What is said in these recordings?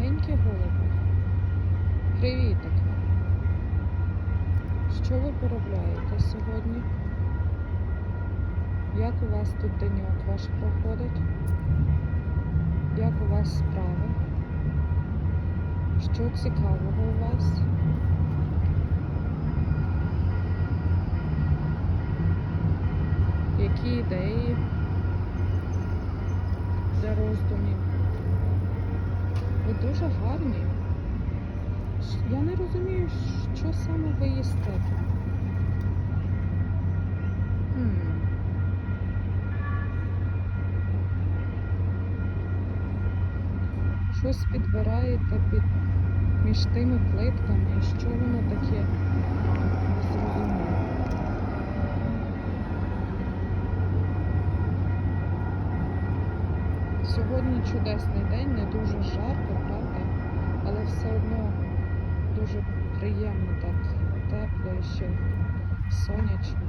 дорогенькі голуби. Привітик. Що ви поробляєте сьогодні? Як у вас тут деньок ваш проходить? Як у вас справи? Що цікавого у вас? Які ідеї для роздумів? Ви дуже гарні. Я не розумію, що саме ви їсте. Щось підбираєте під між тими плитками, що воно таке? Зрозуміло. Сьогодні чудесний день, не дуже дуже приємно так тепло і ще сонячно.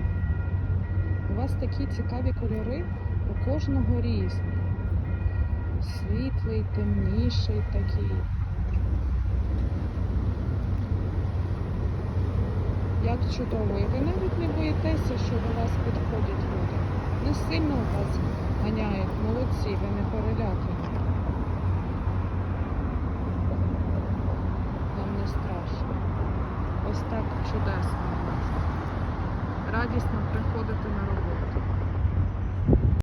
У вас такі цікаві кольори, у кожного різні. Світлий, темніший такий. Як чудово. І ви навіть не боїтеся, що до вас підходять люди. Не сильно вас ганяють. Молодці, ви не перелякані. Так чудесно. Радісно приходить.